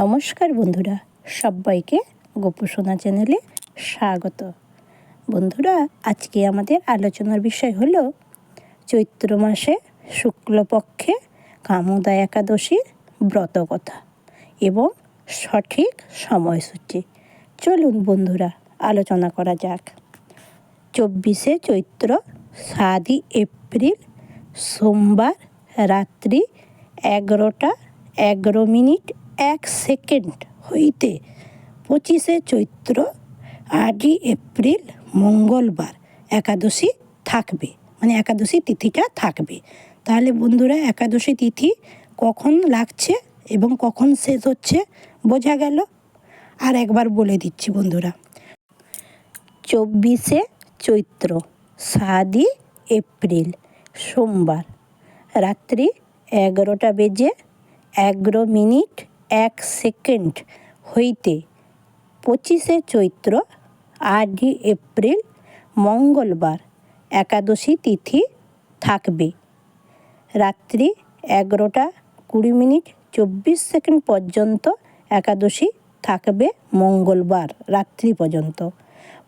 নমস্কার বন্ধুরা, সবাইকে গোপসোনা চ্যানেলে স্বাগত। বন্ধুরা, আজকে আমাদের আলোচনার বিষয় হলো, চৈত্র মাসে শুক্লপক্ষে কামদা একাদশীর ব্রতকথা এবং সঠিক সময়সূচি। চলুন বন্ধুরা, আলোচনা করা যাক। চব্বিশে চৈত্র সাতই এপ্রিল, সোমবার রাত্রি এগারোটা এগারো মিনিট এক সেকেন্ড হইতে পঁচিশে চৈত্র আটই এপ্রিল মঙ্গলবার একাদশী থাকবে। মানে একাদশী তিথিটা থাকবে। তাহলে বন্ধুরা, একাদশী তিথি কখন লাগছে এবং কখন শেষ হচ্ছে বোঝা গেল? আর একবার বলে দিচ্ছি বন্ধুরা, চব্বিশে চৈত্র সাতই এপ্রিল সোমবার, রাত্রি এগারোটা বেজে এগারো মিনিট সেকেন্ড হইতে পঁচিশে চৈত্র আটই এপ্রিল মঙ্গলবার একাদশী তিথি থাকবে। রাত্রি এগারোটা কুড়ি মিনিট চব্বিশ সেকেন্ড পর্যন্ত একাদশী থাকবে মঙ্গলবার রাত্রি পর্যন্ত।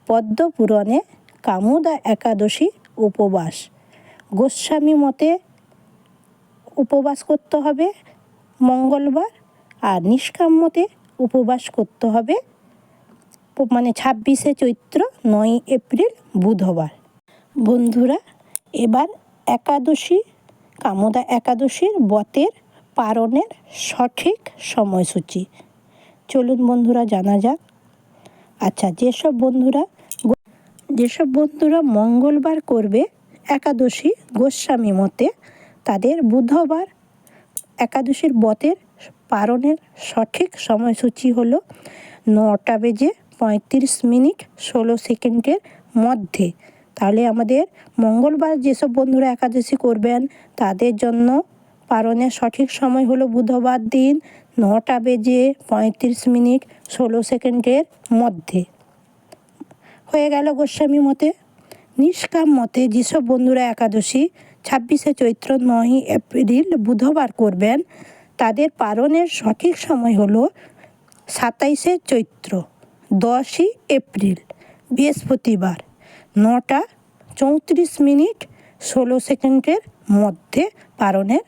পদ্ম পুরাণে কামুদা একাদশী উপবাস। গোস্বামী মতে উপবাস করতে হবে মঙ্গলবার আর নিষ্কাম মতে উপবাস করতে হবে। মানে ছাব্বিশে চৈত্র নয় এপ্রিল বুধবার। বন্ধুরা, এবার একাদশী, কামদা একাদশীর বতের পারণের সঠিক সময়সূচি। চলুন বন্ধুরা, জানা যাক। আচ্ছা যেসব বন্ধুরা যেসব বন্ধুরা মঙ্গলবার করবে একাদশী গোস্বামী মতে, তাদের বুধবার একাদশীর বতের পালনের সঠিক সময়সূচি হলো নটা বেজে পঁয়ত্রিশ মিনিট ষোলো সেকেন্ডের মধ্যে। তাহলে আমাদের মঙ্গলবার যেসব বন্ধুরা একাদশী করবেন, তাদের জন্য পালনের সঠিক সময় হলো বুধবার দিন নটা বেজে পঁয়ত্রিশ মিনিট ষোলো সেকেন্ডের মধ্যে। হয়ে গেল গোস্বামী মতে। নিষ্কাম মতে যেসব বন্ধুরা একাদশী, ছাব্বিশে চৈত্র নয় এপ্রিল বুধবার করবেন তাদের পালনের সঠিক সময় হল সাতাইশে চৈত্র, দশই এপ্রিল, বৃহস্পতিবার, নটা চৌত্রিশ মিনিট, ষোলো সেকেন্ডের মধ্যে পালনের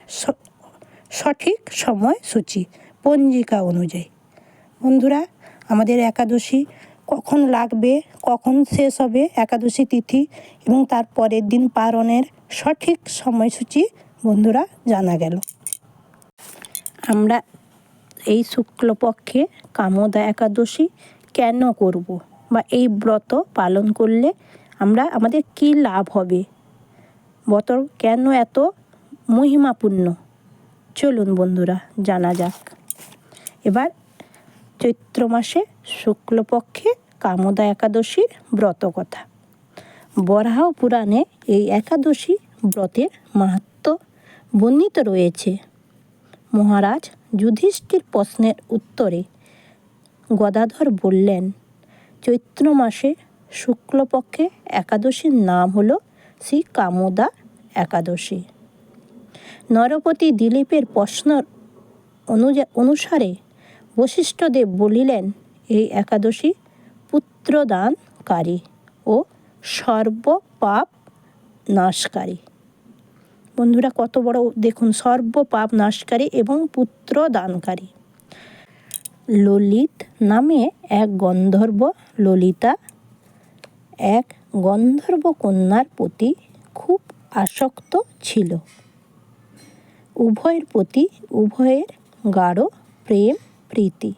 সঠিক সময়সূচি, পঞ্জিকা অনুযায়ী। বন্ধুরা, আমাদের একাদশী কখন লাগবে, কখন শেষ হবে একাদশী তিথি এবং তার পরের দিন পালনের সঠিক সময়সূচি বন্ধুরা জানা গেল। আমরা এই শুক্লপক্ষে কামদা একাদশী কেন করব? বা এই ব্রত পালন করলে আমরা, আমাদের কী লাভ হবে? ব্রত কেন এত মহিমাপূর্ণ? চলুন বন্ধুরা, জানা যাক। এবার চৈত্র মাসে শুক্লপক্ষে কামদা একাদশীর ব্রত কথা। বরাহ পুরাণে এই একাদশী ব্রতের মাহাত্ম বর্ণিত রয়েছে। মহারাজ যুধিষ্ঠির প্রশ্নের উত্তরে গদাধর বললেন, চৈত্র মাসে শুক্লপক্ষে একাদশীর নাম হলো শ্রী কামদা একাদশী। নরপতি দিলীপের প্রশ্ন অনুসারে বশিষ্ঠদেব বলিলেন, এই একাদশী পুত্রদানকারী ও সর্বপাপ নাশকারী। বন্ধুরা কত বড়, দেখুন সর্ব পাপ নাশকারী এবং পুত্র দানকারী ললিত নামে এক গন্ধর্ব, ললিতা, এক গন্ধর্ব কন্যার প্রতি খুব আসক্ত ছিল। উভয়ের প্রতি উভয়ের গাঢ় প্রেম, প্রীতি।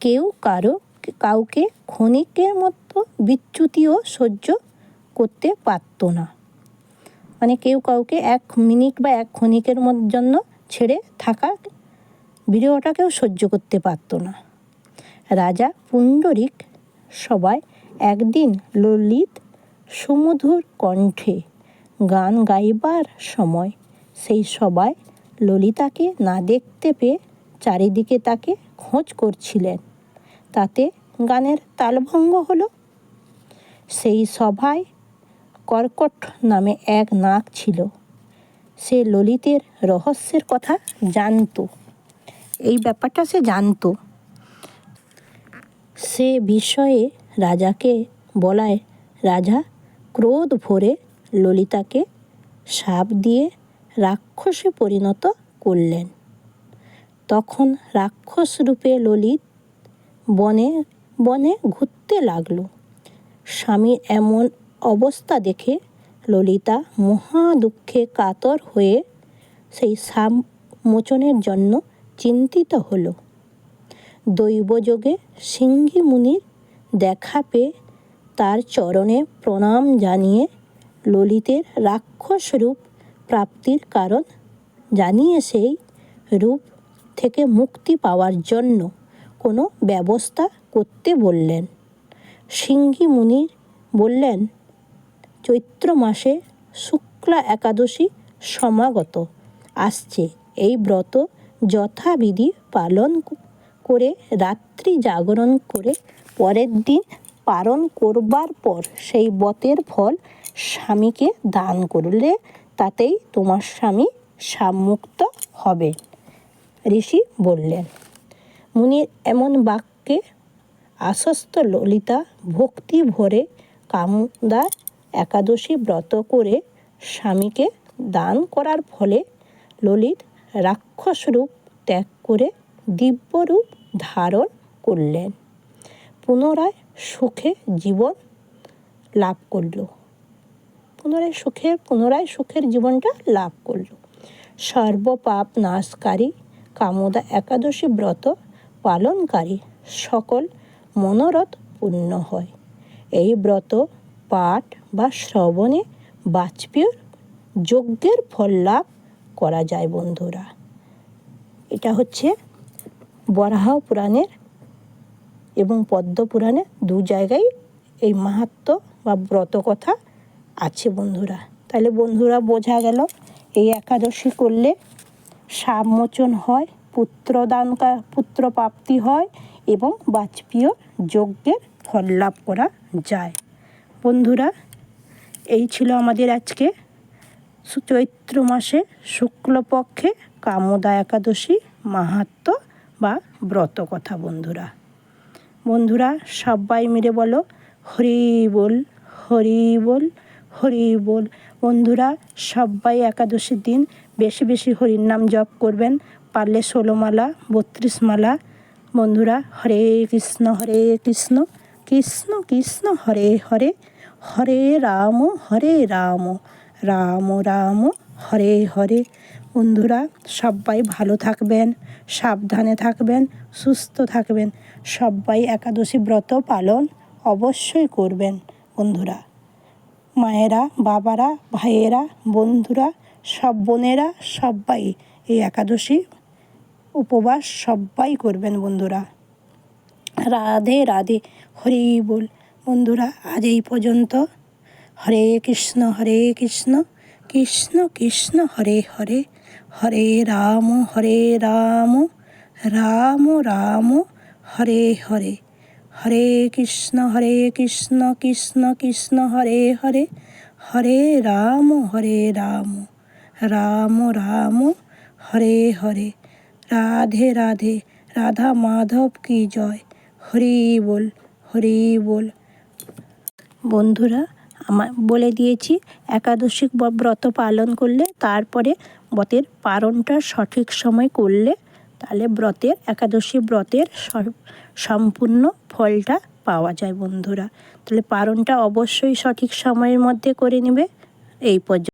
কেউ কারও, কাউকে ক্ষণিকের মতো বিচ্যুতিও সহ্য করতে পারত না। মানে কেউ কাউকে এক মিনিট বা এক ক্ষণিকের জন্য ছেড়ে থাকা বিরহটাকেও সহ্য করতে পারত না। রাজা পুণ্ডরিক সবাই একদিন ললিত সুমধুর কণ্ঠে গান গাইবার সময় সেই সবাই ললিতাকে না দেখতে পেয়ে চারিদিকে তাকে খোঁজ করছিলেন। তাতে গানের তালভঙ্গ হলো। সেই সভায় কর্কট নামে এক নাগ ছিল। সে ললিতের রহস্যের কথা জানতো। এই ব্যাপারটা সে জানতো। সে বিষয়ে রাজাকে বলায়, রাজা, ক্রোধ ভরে ললিতাকে সাপ দিয়ে রাক্ষসে পরিণত করলেন। তখন রাক্ষস রূপে ললিত বনে বনে ঘুরতে লাগল। স্বামীর এমন অবস্থা দেখে ললিতা মহা দুঃখে কাতর হয়ে সেই সাপ মোচনের জন্য চিন্তিত হলো। দৈবযোগে সিংহী মুনির দেখা পেয়ে তার চরণে প্রণাম জানিয়ে ললিতের রাক্ষস রূপ প্রাপ্তির কারণ জানিয়ে সেই রূপ থেকে মুক্তি পাওয়ার জন্য কোনো ব্যবস্থা করতে বললেন। সিংহী মুনির বললেন চৈত্র মাসে শুক্লা একাদশী সমাগত। আসছে এই ব্রত যথাবিধি পালন করে রাত্রি জাগরণ করে পরের দিন পালন করবার পর সেই ব্রতের ফল স্বামীকে দান করলে তাতেই তোমার স্বামী সামুক্ত হবে। ঋষি বললেন মুনির এমন বাক্যে আশ্বস্ত ললিতা ভক্তি ভরে কামদা একাদশী ব্রত করে স্বামীকে দান করার ফলে ললিত রাক্ষস রূপ ত্যাগ করে দিব্যরূপ ধারণ করলেন। পুনরায় সুখে জীবন লাভ করল। পুনরায় সুখের পুনরায় সুখের জীবনটা লাভ করল। সর্বপাপ নাশকারী কামদা একাদশী ব্রত পালনকারী সকল মনোরথ পূর্ণ হয়। এই ব্রত পাঠ বা শ্রবণে বাজপেয়ীর যজ্ঞের ফল লাভ করা যায় বন্ধুরা। এটা হচ্ছে বরাহ পুরাণের এবং পদ্ম পুরাণে দু জায়গায় এই মাহাত্ম বা ব্রত কথা আছে বন্ধুরা। তাহলে বন্ধুরা বোঝা গেল, এই একাদশী করলে সাবমোচন হয়, পুত্রদান পুত্র প্রাপ্তি হয় এবং বাজপেয়ীর যজ্ঞের ফল লাভ করা যায়। বন্ধুরা এই ছিল আমাদের আজকে চৈত্র মাসে শুক্লপক্ষে কামদা একাদশী, মাহাত্ম বা ব্রত কথা বন্ধুরা। বন্ধুরা সবাই মিলে বলো, হরি বল হরি বল হরি বল। বন্ধুরা সবাই একাদশীর দিন বেশি বেশি হরির নাম জপ করবেন। পারলে ষোলো মালা, বত্রিশ মালা। বন্ধুরা হরে কৃষ্ণ হরে কৃষ্ণ। কৃষ্ণ কৃষ্ণ, হরে হরে। হরে রাম হরে রাম। রাম রাম, হরে হরে। বন্ধুরা, সবাই ভালো থাকবেন, সাবধানে থাকবেন, সুস্থ থাকবেন। সবাই একাদশী ব্রত পালন অবশ্যই করবেন, বন্ধুরা। মায়েরা, বাবারা, ভাইয়েরা, বন্ধুরা, সব বোনেরা, সবাই এই একাদশী উপবাস সবাই করবেন, বন্ধুরা। রাধে রাধে, হরি বল। বন্ধুরা, আজ এই পর্যন্ত। হরে কৃষ্ণ হরে কৃষ্ণ কৃষ্ণ কৃষ্ণ, হরে হরে। হরে রাম হরে রাম রাম রাম, হরে হরে। হরে কৃষ্ণ হরে কৃষ্ণ কৃষ্ণ কৃষ্ণ, হরে হরে। হরে রাম হরে রাম রাম রাম, হরে হরে। রাধে রাধে, রাধা মাধব কি জয়। হরি বল হরি বল। বন্ধুরা আমার বলে দিয়েছি, একাদশী ব্রত পালন করলে, তারপরে ব্রতের পালনটা সঠিক সময় করলে, তাহলে ব্রতের, একাদশী ব্রতের সম্পূর্ণ ফলটা পাওয়া যায় বন্ধুরা। তাহলে পালনটা অবশ্যই সঠিক সময়ের মধ্যে করে নেবে। এই পর্যন্ত